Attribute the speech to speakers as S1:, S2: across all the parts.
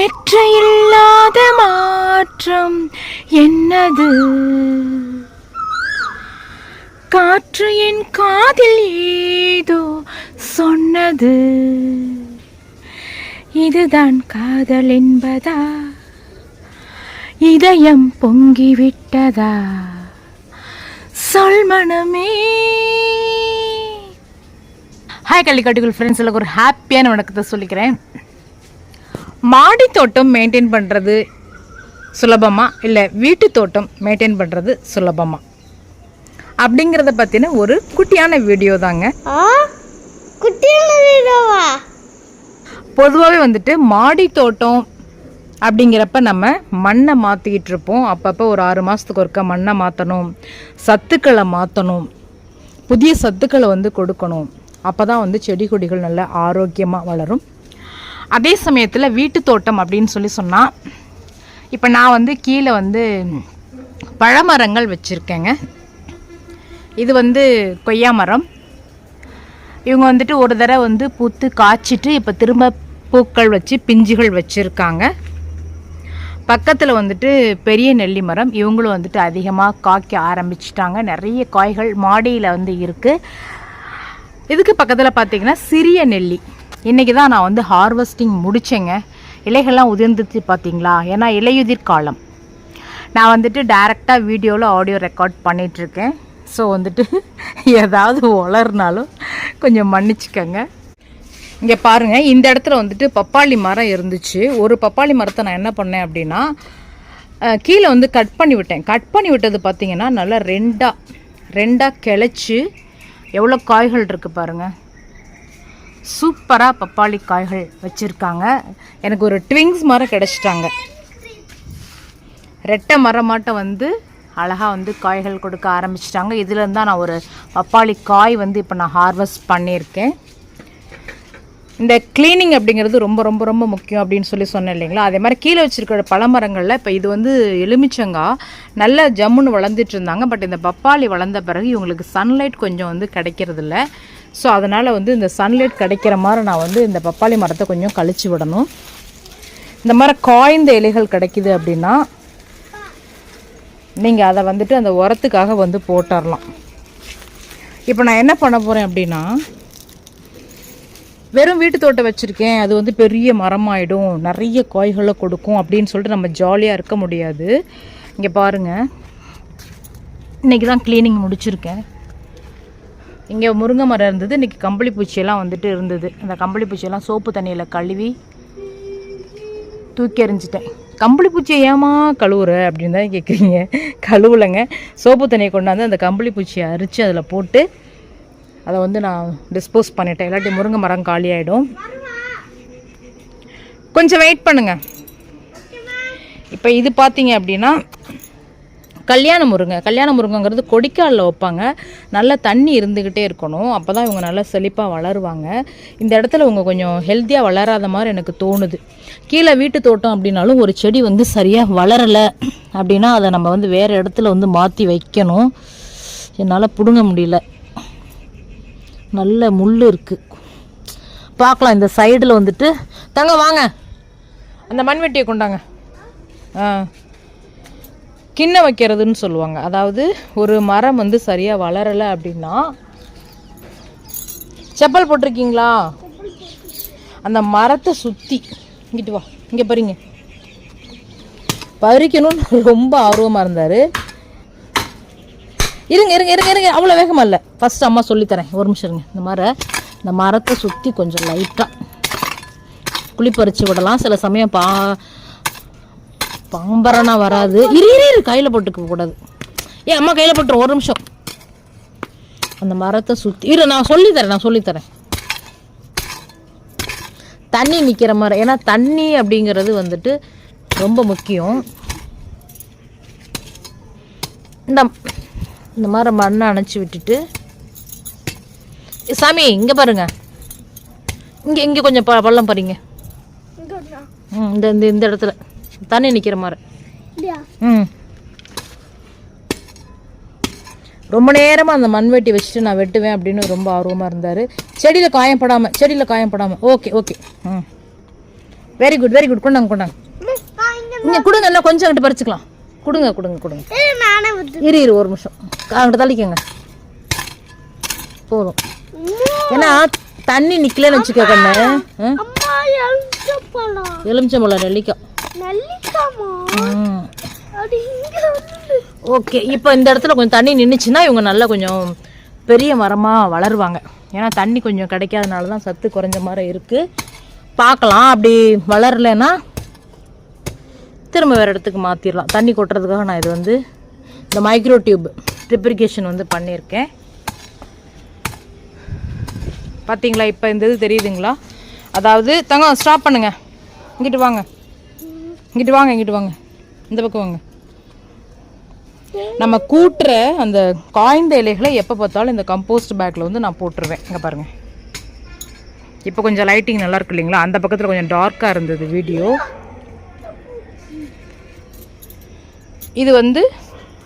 S1: ஏற்ற இல்லாத மாற்றம் என்னது? காற்று என் காதில் ஏதோ சொன்னது. இதுதான் காதல் என்பதா? இதயம் பொங்கிவிட்டதா? சொல் மனமே. ஹாய் கள்ளிக்காட்டுகள் ஃப்ரெண்ட்ஸ் ஒரு ஹாப்பியான வணக்கத்தை சொல்லிக்கிறேன். மாடி தோட்டம் மெயின்டைன் பண்ணுறது சுலபமா இல்லை வீட்டு தோட்டம் மெயின்டைன் பண்ணுறது சுலபமா? அப்படிங்கிறத பற்றின ஒரு குட்டியான வீடியோ தாங்க. பொதுவாகவே வந்துட்டு மாடி தோட்டம் அப்படிங்கிறப்ப நம்ம மண்ணை மாற்றிக்கிட்டு இருப்போம். அப்பப்போ ஒரு ஆறு மாதத்துக்கு ஒருக்கா மண்ணை மாற்றணும் சத்துக்களை மாற்றணும் புதிய சத்துக்களை வந்து கொடுக்கணும். அப்போ தான் வந்து செடி கொடிகள் நல்ல ஆரோக்கியமாக வளரும். அதே சமயத்தில் வீட்டு தோட்டம் அப்படின்னு சொல்லி சொன்னால் இப்போ நான் வந்து கீழே வந்து பழமரங்கள் வச்சுருக்கேங்க. இது வந்து கொய்யா மரம். இவங்க வந்துட்டு ஒரு தடவை வந்து பூத்து காய்ச்சிட்டு இப்போ திரும்ப பூக்கள் வச்சு பிஞ்சுகள் வச்சுருக்காங்க. பக்கத்தில் வந்துட்டு பெரிய நெல்லி மரம். இவங்களும் வந்துட்டு அதிகமாக காய்க்க ஆரம்பிச்சிட்டாங்க. நிறைய காய்கள் மாடியில் வந்து இருக்குது இதுக்கு பக்கத்தில் பார்த்திங்கன்னா சிறிய நெல்லி. இன்றைக்கி தான் நான் வந்து ஹார்வெஸ்டிங் முடித்தேங்க இலைகள்லாம் உதிர்ந்துச்சு பார்த்தீங்களா ஏன்னா இலையுதிர் காலம். நான் வந்துட்டு டைரெக்டாக வீடியோவில் ஆடியோ ரெக்கார்ட் பண்ணிகிட்ருக்கேன் ஸோ வந்துட்டு ஏதாவது வளர்னாலும் கொஞ்சம் மன்னிச்சுக்கோங்க. இங்கே பாருங்கள் இந்த இடத்துல வந்துட்டு பப்பாளி மரம் இருந்துச்சு. ஒரு பப்பாளி மரத்தை நான் என்ன பண்ணேன் அப்படின்னா கீழே வந்து கட் பண்ணி விட்டேன். கட் பண்ணி விட்டது பார்த்திங்கன்னா நல்லா ரெண்டாக ரெண்டாக கிளச்சி எவ்வளோ காய்கள் இருக்குது பாருங்கள் சூப்பராக பப்பாளி காய்கள் வச்சுருக்காங்க. எனக்கு ஒரு ட்விங்ஸ் மரம் கிடச்சிட்டாங்க. ரெட்டை மரமாட்டம் வந்து அழகாக வந்து காய்கள் கொடுக்க ஆரம்பிச்சிட்டாங்க. இதுலேருந்து தான் நான் ஒரு பப்பாளி காய் வந்து இப்போ நான் ஹார்வெஸ்ட் பண்ணியிருக்கேன். இந்த க்ளீனிங் அப்படிங்கிறது ரொம்ப ரொம்ப ரொம்ப முக்கியம் அப்படின்னு சொல்லி சொன்னேன் இல்லைங்களா? அதே மாதிரி கீழே வச்சிருக்கிற பழமரங்களில் இப்போ இது வந்து எலுமிச்சங்கா நல்ல ஜம்முன்னு வளர்ந்துட்டு இருந்தாங்க. பட் இந்த பப்பாளி வளர்ந்த பிறகு இவங்களுக்கு சன்லைட் கொஞ்சம் வந்து கிடைக்கிறதில்ல ஸோ அதனால் வந்து இந்த சன்லைட் கிடைக்கிற மாதிரி நான் வந்து இந்த பப்பாளி மரத்தை கொஞ்சம் கழிச்சு விடணும். இந்த மாதிரி காய்ந்த இலைகள் கிடைக்குது அப்படின்னா நீங்கள் அதை வந்துட்டு அந்த உரத்துக்காக வந்து போட்டுடலாம் இப்போ நான் என்ன பண்ண போகிறேன் அப்படின்னா வெறும் வீட்டு தோட்டம் வச்சுருக்கேன். அது வந்து பெரிய மரமாயிடும். நிறைய காய்களை கொடுக்கும் அப்படின்னு சொல்லிட்டு நம்ம ஜாலியாக இருக்க முடியாது. இங்கே பாருங்கள் இன்றைக்கி தான் க்ளீனிங் முடிச்சிருக்கேன். இங்கே முருங்கை மரம் இருந்தது. இன்றைக்கி கம்பளி பூச்சியெல்லாம் வந்துட்டு இருந்தது. அந்த கம்பளி பூச்சியெல்லாம் சோப்பு தண்ணியில் கழுவி தூக்கி எறிஞ்சிட்டேன். கம்பளி பூச்சியை ஏமா கழுவுற அப்படின்னு தான் கேட்குறீங்க கழுவுலைங்க. சோப்பு தண்ணியை கொண்டாந்து அந்த கம்பளி பூச்சியை அரித்து அதில் போட்டு அதை வந்து நான் டிஸ்போஸ் பண்ணிட்டேன். இல்லாட்டி முருங்கை மரம் காலி ஆகிடும் கொஞ்சம் வெயிட் பண்ணுங்கள் இப்போ இது பார்த்தீங்க அப்படின்னா கல்யாண முருங்கை. கல்யாண முருங்கைங்கிறது கொடிக்காலில் வைப்பாங்க. நல்லா தண்ணி இருந்துக்கிட்டே இருக்கணும். அப்போ தான் இவங்க நல்லா செழிப்பாக வளருவாங்க. இந்த இடத்துல இவங்க கொஞ்சம் ஹெல்த்தியாக வளராத மாதிரி எனக்கு தோணுது. கீழே வீட்டு தோட்டம் அப்படின்னாலும் ஒரு செடி வந்து சரியாக வளரலை அப்படின்னா அதை நம்ம வந்து வேறு இடத்துல வந்து மாற்றி வைக்கணும். என்னால் பிடுங்க முடியல. நல்ல முள் இருக்குது பார்க்கலாம் இந்த சைடில் வந்துட்டு. தங்க வாங்க. அந்த மண்வெட்டியை கொண்டாங்க. ஆ. கிண்ண வைக்கிறதுன்னு சொல்லுவாங்க. அதாவது ஒரு மரம் வந்து சரியாக வளரலை அப்படின்னா செப்பல் போட்டிருக்கீங்களா? அந்த மரத்தை சுற்றி இங்கிட்டு வா. இங்கே பாருங்க. பறிக்கணும்னு ரொம்ப ஆர்வமாக இருந்தார். இருங்க இருங்க இருங்க இருங்க. அவ்வளோ வேகமாக இல்லை. ஃபஸ்ட்டு அம்மா சொல்லித்தரேன் ஒரு நிமிஷம் இருங்க. இந்த மாதிரி இந்த மரத்தை சுற்றி கொஞ்சம் லைட்டாக குளிப்பறிச்சு விடலாம். சில சமயம் பா பாம்பரனா வராது. இரு இரு கையில் போட்டுக்க கூடாது. ஏன் அம்மா கையில் போட்டுரும் ஒரு நிமிஷம். அந்த மரத்தை சுற்றி இரு நான் சொல்லித்தரேன் நான் சொல்லித்தரேன் தண்ணி நிற்கிற மாதிரி. ஏன்னா தண்ணி அப்படிங்கிறது வந்துட்டு ரொம்ப முக்கியம். இந்த இந்த மாதிரி மண்ணை அணைச்சி விட்டுட்டு சாமி இங்கே பாருங்க. இங்கே இங்கே கொஞ்சம் ப பள்ளம் பாருங்க ம் இந்த இந்த இந்த இடத்துல. தண்ணி நிற்கிற மாதிரி.
S2: இல்லையா
S1: ம். ரொம்ப நேரமாக அந்த மண்வெட்டி வச்சுட்டு நான் வெட்டுவேன் அப்படின்னு ரொம்ப ஆர்வமாக இருந்தார். செடியில் காயப்படாமல் செடியில் காயப்படாமல் ஓகே ஓகே. ம். வெரி குட் வெரி குட் கொண்டாங்க கொண்டாங்க.
S2: இங்க
S1: கொடுங்க இல்லை கொஞ்சம் அங்கிட்டு பறிச்சுக்கலாம். கொடுங்க கொடுங்க கொடுங்க. இரு இரு ஒரு நிமிஷம். அங்கிட்ட தள்ளிக்கங்க. போதும். ஏன்னா தண்ணி நிக்கலன்னு வச்சுக்க கண்ணு. எலுமிச்சம்பழம். நெல்லிக்காய். ஓகே இப்போ இந்த இடத்துல கொஞ்சம் தண்ணி நின்றுச்சுன்னா இவங்க நல்லா கொஞ்சம் பெரிய மரமாக வளருவாங்க. ஏன்னா தண்ணி கொஞ்சம் கிடைக்காதனால தான் சத்து குறைஞ்ச மாதிரி இருக்குது பார்க்கலாம் அப்படி வளரலைன்னா திரும்ப வேறு இடத்துக்கு மாற்றிடலாம் தண்ணி கொட்டுறதுக்காக நான் இது வந்து இந்த மைக்ரோ டியூப் ட்ரிப்ரிகேஷன் வந்து பண்ணியிருக்கேன் பார்த்தீங்களா இப்போ இந்த இது தெரியுதுங்களா? அதாவது தங்க ஸ்டாப் பண்ணுங்க. இங்கிட்டு வாங்க. இங்கிட்டு வாங்க இங்கிட்டு வாங்க. இந்த பக்கம் வாங்க. நம்ம கூட்டுற அந்த காய்ந்த இலைகளை எப்போ பார்த்தாலும் இந்த கம்போஸ்ட் பேக்கில் வந்து நான் போட்டுருவேன். இங்கே பாருங்கள் இப்போ கொஞ்சம் லைட்டிங் நல்லா இருக்கு இல்லைங்களா? அந்த பக்கத்தில் கொஞ்சம் டார்க்காக இருந்தது வீடியோ இது வந்து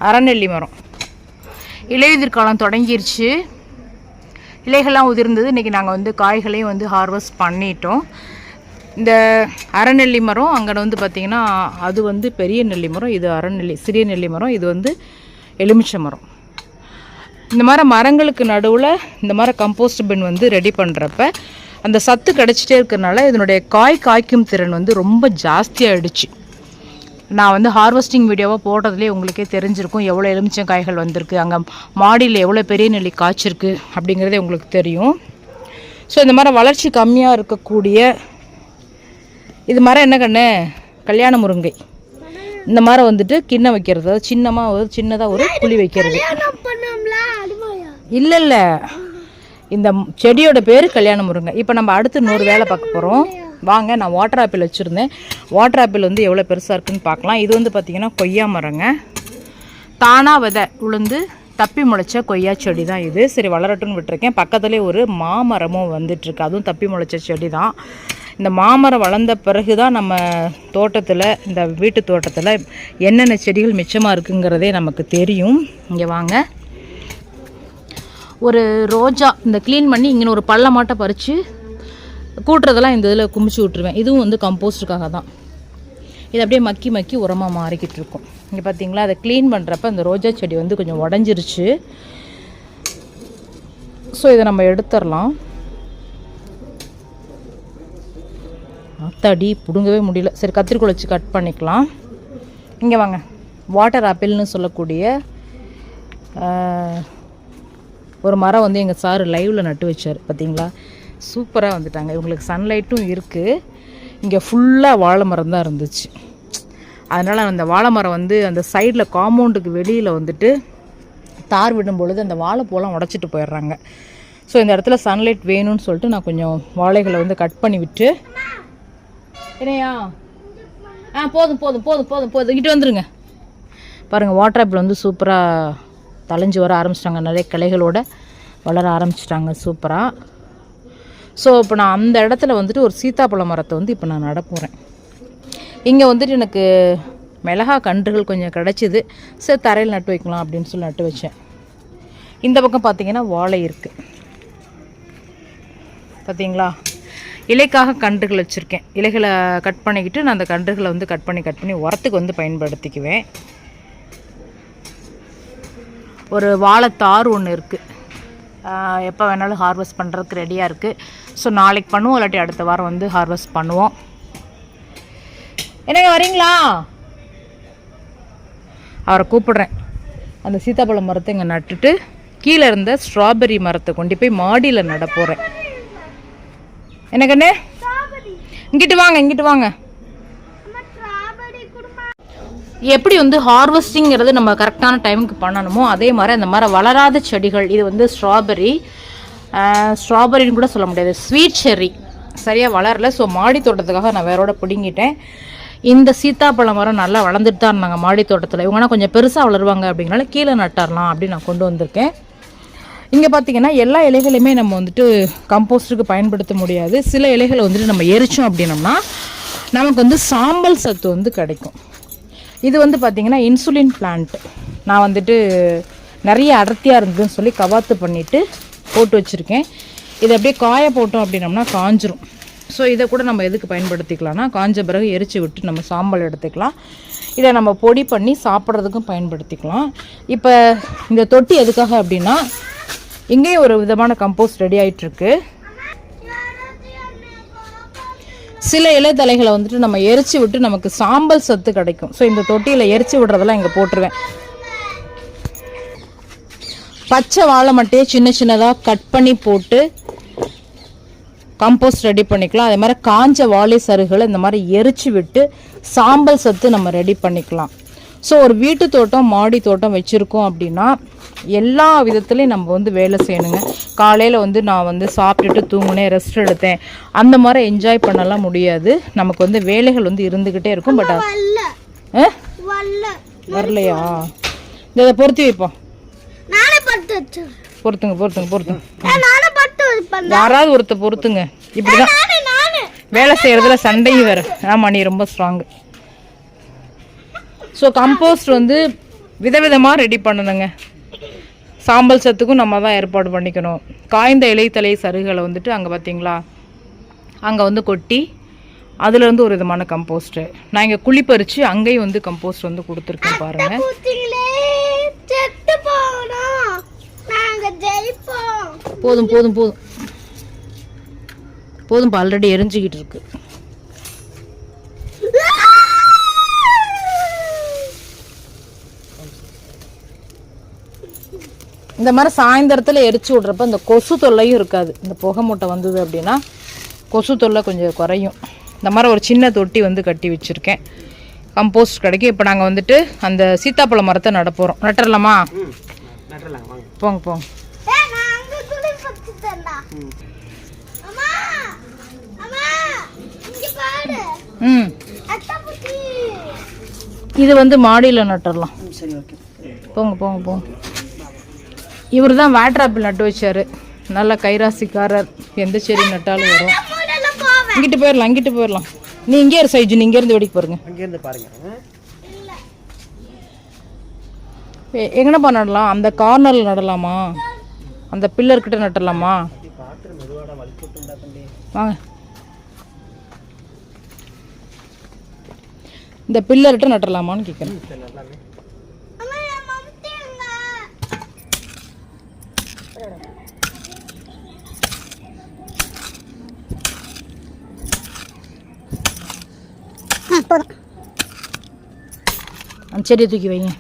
S1: அறநெல்லி மரம். இலையுதிர் காலம் தொடங்கிருச்சு. இலைகள்லாம் உதிர்ந்தது. இன்றைக்கி நாங்கள் வந்து காய்களையும் வந்து ஹார்வெஸ்ட் பண்ணிட்டோம். இந்த அறநெல்லி மரம் அங்கே வந்து பார்த்திங்கன்னா அது வந்து பெரிய நெல்லி மரம். இது அறநெல்லி சிறிய நெல்லி மரம். இது வந்து எலுமிச்சை மரம். இந்த மாதிரி மரங்களுக்கு நடுவில் இந்த மாதிரி கம்போஸ்ட் பின் வந்து ரெடி பண்ணுறப்ப அந்த சத்து கிடச்சிட்டே இருக்கிறனால இதனுடைய காய் காய்க்கும் திறன் வந்து ரொம்ப ஜாஸ்தியாகிடுச்சு நான் வந்து ஹார்வெஸ்டிங் வீடியோவாக போடுறதுலேயே உங்களுக்கே தெரிஞ்சிருக்கும் எவ்வளோ எலுமிச்சம் காய்கள் வந்திருக்கு அங்கே மாடியில் எவ்வளோ பெரிய நெல்லி காய்ச்சிருக்கு அப்படிங்கிறதே உங்களுக்கு தெரியும். ஸோ இந்த மாதிரி வளர்ச்சி கம்மியாக இருக்கக்கூடிய இது மரம் என்ன கண்ணு? கல்யாண முருங்கை. இந்த மரம் வந்துட்டு கிண்ணம் வைக்கிறது அதாவது சின்னமாக ஒரு சின்னதாக ஒரு குழி வைக்கிறது. இல்லை இல்லை. இந்த செடியோட பேர் கல்யாண முருங்கை. இப்போ நம்ம அடுத்து இன்னொரு வேலை பார்க்க போகிறோம் வாங்க நான் வாட்டர் ஆப்பிள் வச்சுருந்தேன். வாட்டர் ஆப்பிள் வந்து எவ்வளோ பெருசாக இருக்குன்னு பார்க்கலாம். இது வந்து பார்த்திங்கன்னா கொய்யா மரங்க. தானாக விதை உளுந்து தப்பி முளைச்ச கொய்யா செடி தான் இது. சரி வளரட்டும்னு விட்டுருக்கேன். பக்கத்துலேயே ஒரு மாமரமும் வந்துட்டுருக்கு. அதுவும் தப்பி முளைச்ச செடி தான் இந்த மாமரம் வளர்ந்த பிறகு தான் நம்ம தோட்டத்தில் இந்த வீட்டு தோட்டத்தில் என்னென்ன செடிகள் மிச்சமாக இருக்குங்கிறதே நமக்கு தெரியும். இங்கே வாங்க. ஒரு ரோஜா இந்த க்ளீன் பண்ணி இங்கே ஒரு பள்ளமாட்டை பறித்து கூட்டுறதெல்லாம் இந்த இதில் குமிச்சு விட்ருவேன் இதுவும் வந்து கம்போஸ்டுக்காக தான். இது அப்படியே மக்கி மக்கி உரமாக மாறிக்கிட்டு இருக்கும். இங்கே பார்த்தீங்களா அதை க்ளீன் பண்ணுறப்ப அந்த ரோஜா செடி வந்து கொஞ்சம் உடஞ்சிருச்சு. ஸோ இதை நம்ம எடுத்துடலாம். அத்தாடி பிடுங்கவே முடியல. சரி கத்திரிக்கோள் வச்சு கட் பண்ணிக்கலாம். இங்கே வாங்க. வாட்டர் ஆப்பிள்னு சொல்லக்கூடிய ஒரு மரம் வந்து எங்கள் சார் லைவில் நட்டு வச்சார். பார்த்தீங்களா சூப்பராக வந்துட்டாங்க. இவங்களுக்கு சன்லைட்டும் இருக்குது இங்கே ஃபுல்லாக வாழை மரம் தான் இருந்துச்சு. அதனால் அந்த வாழை மரம் வந்து அந்த சைடில் காம்பவுண்டுக்கு வெளியில் வந்துட்டு தார் விடும் பொழுது அந்த வாழைப்பூலாம் உடச்சிட்டு போயிடுறாங்க. ஸோ இந்த இடத்துல சன்லைட் வேணும்னு சொல்லிட்டு நான் கொஞ்சம் வாழைகளை வந்து கட் பண்ணி விட்டு என்னையா? ஆ போதும் போதும் போதும் போதும் போதும். இங்கிட்டு வந்துருங்க. பாருங்கள் வாட்டர் ஆப்பிள் வந்து சூப்பராக தலைஞ்சு வர ஆரம்பிச்சிட்டாங்க. நிறைய கிளைகளோடு வளர ஆரம்பிச்சிட்டாங்க. சூப்பராக ஸோ இப்போ நான் அந்த இடத்துல வந்துட்டு ஒரு சீத்தாப்பழ மரத்தை வந்து இப்போ நான் நடப்போகிறேன் இங்கே வந்துட்டு எனக்கு மிளகா கன்றுகள் கொஞ்சம் கிடச்சிது. சரி தரையில் நட்டு வைக்கலாம் அப்படின்னு சொல்லி நட்டு வச்சேன். இந்த பக்கம் பார்த்தீங்கன்னா வாழை இருக்குது பார்த்தீங்களா இலைக்காக கன்றுகள் வச்சுருக்கேன். இலைகளை கட் பண்ணிக்கிட்டு நான் அந்த கன்றுகளை வந்து கட் பண்ணி கட் பண்ணி உரத்துக்கு வந்து பயன்படுத்திக்குவேன். ஒரு வாழைத்தார் ஒன்று இருக்குது எப்போ வேணாலும் ஹார்வெஸ்ட் பண்ணுறதுக்கு ரெடியாக இருக்குது ஸோ நாளைக்கு பண்ணுவோம் இல்லாட்டி அடுத்த வாரம் வந்து ஹார்வெஸ்ட் பண்ணுவோம். என்னங்க வரீங்களா? அவரை கூப்பிடுறேன். அந்த சீத்தாப்பழ மரத்தை இங்கே நட்டுட்டு கீழே இருந்த ஸ்ட்ராபெரி மரத்தை கொண்டு போய் மாடியில் நட போகிறேன் என்ன கண்ணு இங்கிட்டு வாங்க இங்கிட்டு வாங்க. எப்படி வந்து ஹார்வெஸ்டிங்கிறது நம்ம கரெக்டான டைமுக்கு பண்ணணுமோ அதே மாதிரி அந்த மாதிரி வளராத செடிகள் இது வந்து ஸ்ட்ராபெரி ஸ்ட்ராபெரின்னு கூட சொல்ல முடியாது. ஸ்வீட் செர்ரி சரியாக வளரல. ஸோ மாடி தோட்டத்துக்காக நான் வேறோட பிடுங்கிட்டேன். இந்த சீத்தாப்பழ மரம் நல்லா வளர்ந்துட்டு தான் இருந்தாங்க மாடி தோட்டத்தில் இவங்கன்னா கொஞ்சம் பெருசாக வளருவாங்க அப்படிங்கனால கீழே நட்டாரலாம் அப்படின்னு நான் கொண்டு வந்திருக்கேன். இங்கே பார்த்தீங்கன்னா எல்லா இலைகளையுமே நம்ம வந்துட்டு கம்போஸ்ட்டுக்கு பயன்படுத்த முடியாது. சில இலைகளை வந்துட்டு நம்ம எரிச்சோம் அப்படின்னோம்னா நமக்கு வந்து சாம்பல் சத்து வந்து கிடைக்கும். இது வந்து பார்த்திங்கன்னா இன்சுலின் பிளான்ட் நான் வந்துட்டு நிறைய அடர்த்தியாக இருந்ததுன்னு சொல்லி கவாத்து பண்ணிவிட்டு போட்டு வச்சுருக்கேன். இது அப்படியே காய போட்டோம் அப்படின்னம்னா காஞ்சிரும். ஸோ இதை கூட நம்ம எதுக்கு பயன்படுத்திக்கலாம்னா காஞ்ச பிறகு எரிச்சு விட்டு நம்ம சாம்பல் எடுத்துக்கலாம். இதை நம்ம பொடி பண்ணி சாப்பிட்றதுக்கும் பயன்படுத்திக்கலாம். இப்போ இந்த தொட்டி எதுக்காக அப்படின்னா இங்கேயும் ஒரு விதமான கம்போஸ்ட் ரெடி ஆகிட்டுருக்கு சில இலைத்தலைகளை வந்துட்டு நம்ம எரிச்சு விட்டு நமக்கு சாம்பல் சத்து கிடைக்கும். ஸோ இந்த தொட்டியில் எரிச்சு விடுறதெல்லாம் இங்கே போட்டுருவேன். பச்சை வாழை மட்டையை சின்ன சின்னதாக கட் பண்ணி போட்டு கம்போஸ்ட் ரெடி பண்ணிக்கலாம். அதே மாதிரி காஞ்ச வாழை சருகளை இந்த மாதிரி எரிச்சு விட்டு சாம்பல் சத்து நம்ம ரெடி பண்ணிக்கலாம். ஸோ ஒரு வீட்டு தோட்டம் மாடி தோட்டம் வச்சுருக்கோம் அப்படின்னா எல்லா விதத்துலையும் நம்ம வந்து வேலை செய்யணுங்க. காலையில் வந்து நான் வந்து சாப்பிட்டுட்டு தூங்குனேன் ரெஸ்ட் எடுத்தேன். அந்த மாதிரி என்ஜாய் பண்ணலாம் முடியாது. நமக்கு வந்து வேலைகள் வந்து இருந்துக்கிட்டே இருக்கும். பட் வரலையா? இதை பொருத்தி வைப்போம். பொறுத்துங்க பொறுத்துங்க பொறுத்துங்க யாராவது ஒருத்த பொறுத்துங்க இப்படிதான். வேலை செய்யறதுல சண்டையும் வேற. ஆமா நீ ரொம்ப ஸ்ட்ராங் ஸோ கம்போஸ்ட் வந்து விதவிதமாக ரெடி பண்ணணுங்க. சாம்பல் சத்துக்கும் நம்ம தான் ஏற்பாடு பண்ணிக்கணும். காய்ந்த இலைத்தலை சருகளை வந்துட்டு அங்கே பார்த்தீங்களா அங்கே வந்து கொட்டி அதுலேருந்து ஒரு விதமான கம்போஸ்ட்டு நான் இங்கே குழி பறித்து அங்கேயும் வந்து கம்போஸ்ட் வந்து கொடுத்துருக்கேன் பாருங்கள் போதும் போதும் போதும். போதும் ஆல்ரெடி எரிஞ்சுக்கிட்டு இருக்கு. இந்த மாதிரி சாயந்தரத்தில் எரிச்சு விட்றப்ப இந்த கொசு தொல்லையும் இருக்காது. இந்த புகை மூட்டை வந்தது அப்படின்னா கொசு தொல்லை கொஞ்சம் குறையும். இந்த மாதிரி ஒரு சின்ன தொட்டி வந்து கட்டி வச்சுருக்கேன். கம்போஸ்ட் கிடைக்கும் இப்போ நாங்கள் வந்துட்டு அந்த சீத்தாப்பழ மரத்தை நட போகிறோம் நட்டுறலாமா? போங்க போங்க.
S2: ஏய் நான் அங்க குளி பத்துட்டேன்டா அம்மா அம்மா இங்க பாரு.
S1: ம். இது வந்து மாடியில் நட்டுறலாம். போங்க போங்க போங்க. இவர் தான் வாட்டர் ஆப்பிள் நட்டு வச்சாரு. நல்ல கைராசிக்காரர். எந்த செடி நட்டாலும் வரும். இங்கிட்டு போயிடலாம் இங்கிட்டு போயிடலாம் நீ இங்கே இரு சைஜு. நீ இங்கேருந்து வெடிக்க பாருங்க.
S3: அங்கேருந்து பாருங்க.
S1: எங்கனப்பா நடலாம்? அந்த கார்னரில் நடலாமா? அந்த பில்லர் கிட்ட நட்டலாமா? வாங்க. இந்த பில்லர்கிட்ட நட்டலாமான்னு கேட்குறேன்
S3: சரி நல்லாமே
S2: அம்மா என் மம்டி எங்க
S1: அந்த செடியை தூக்கி வைங்க.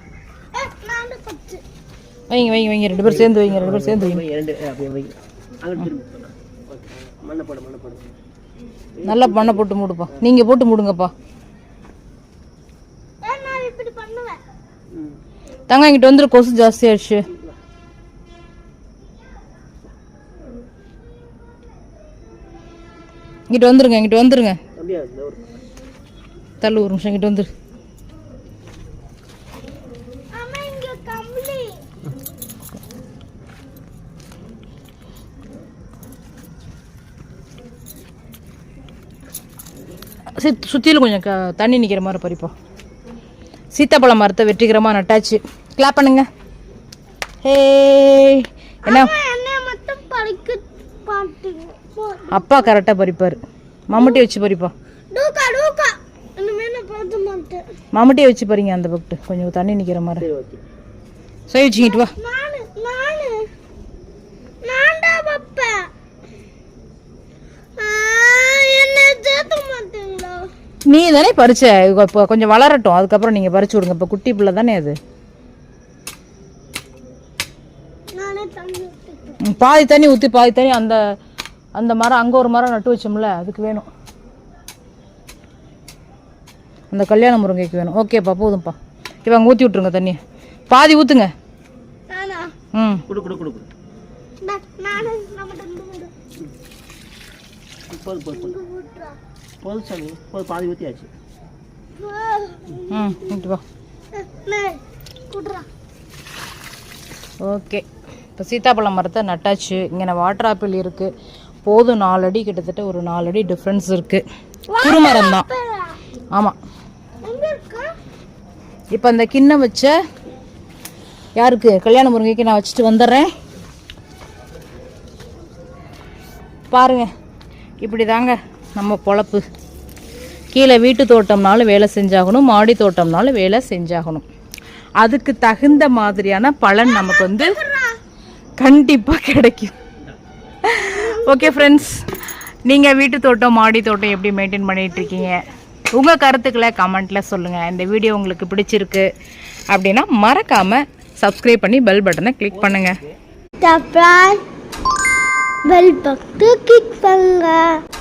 S1: வைங்க வைங்க வைங்க. ரெண்டு பேரும் சேர்ந்து வைங்க ரெண்டு பேரும் சேர்ந்து வைங்க. நல்லா பண்ணை போட்டு மூடுப்பா. நீங்கள் போட்டு மூடுங்கப்பா. தங்க இங்கிட்ட வந்துரு கொசு ஜாஸ்தி ஆயிடுச்சு. இங்கிட்ட வந்துருங்க இங்கிட்ட வந்துருங்க. தள்ளு ஒரு நிமிஷம் இங்கிட்ட வந்துரு
S2: அம்மா இங்க கம்பளி
S1: சுத் சுற்றிலும் கொஞ்சம் க தண்ணி நிற்கிற மாதிரி பறிப்போம் சீத்தாப்பழம் மரத்தை வெற்றிகரமாக நட்டாச்சு. கிளாப் பண்ணுங்க. ஹே என்ன? அப்பா கரெக்டாக பறிப்பார். மம்முட்டி வச்சு பறிப்பா
S2: டூக்கா டூக்கா. இனிமே நான் பார்க்க மாட்டேன்.
S1: மம்முட்டியை வச்சு பறிங்க அந்த பக்கத்து. கொஞ்சம் தண்ணி நிற்கிற மாதிரி.
S3: சரி ஓகே.
S1: சரி வச்சுக்கிட்டு வா
S2: நானு நானு நான்டா வைப்பேன் ஆ, என்னை சேர்த்த மாட்டீங்களா
S1: நீ தானே பறிச்ச? இப்போ கொஞ்சம் வளரட்டும். அதுக்கப்புறம் நீங்கள் பறிச்சு விடுங்க. இப்போ குட்டி பிள்ளை தானே அது?
S2: தண்ணி
S1: பாதி தண்ணி ஊற்றி பாதி தண்ணி அந்த அந்த மரம் அங்கே ஒரு மரம் நட்டு வச்சோம்ல அதுக்கு வேணும். அந்த கல்யாண முருங்கைக்கு வேணும். ஓகேப்பா போதும்ப்பா இப்போ அங்கே ஊற்றி விட்ருங்க தண்ணியை. பாதி ஊற்றுங்க
S2: நானா?
S1: ம்.
S3: கொடு கொடு போதும் சாமி. போது பாதி ஊற்றியாச்சு
S1: ம் வா. ஓகே. இப்போ சீத்தாப்பழம் மரத்தை நட்டாச்சு. இங்கே வாட்டர் ஆப்பிள் இருக்குது போதும் நாலு அடி கிட்டத்தட்ட ஒரு நாலு அடி டிஃப்ரென்ஸ் இருக்குது குறுமரம் தான். ஆமாம்
S2: எங்க இருக்கா?
S1: இப்போ அந்த கிண்ணம் வச்ச யாருக்கு? கல்யாண முருங்கைக்கு நான் வச்சுட்டு வந்துடுறேன். பாருங்க. இப்படி தாங்க நம்ம பொழப்பு. கீழே வீட்டு தோட்டம்னாலும் வேலை செஞ்சாகணும் மாடி தோட்டம்னாலும் வேலை செஞ்சாகணும். அதுக்கு தகுந்த மாதிரியான பலன் நமக்கு வந்து கண்டிப்பாக கிடைக்கும். ஓகே ஃப்ரெண்ட்ஸ் நீங்கள் வீட்டு தோட்டம் மாடி தோட்டம் எப்படி மெயின்டைன் பண்ணிகிட்ருக்கீங்க இருக்கீங்க? உங்கள் கருத்துக்களை கமெண்ட்டில் சொல்லுங்கள் இந்த வீடியோ உங்களுக்கு பிடிச்சிருக்கு அப்படின்னா மறக்காமல் சப்ஸ்கிரைப் பண்ணி பெல் பட்டனை கிளிக் பண்ணுங்கள்
S2: பெல் பக்கத்து கிளிக் பண்ணுங்கள்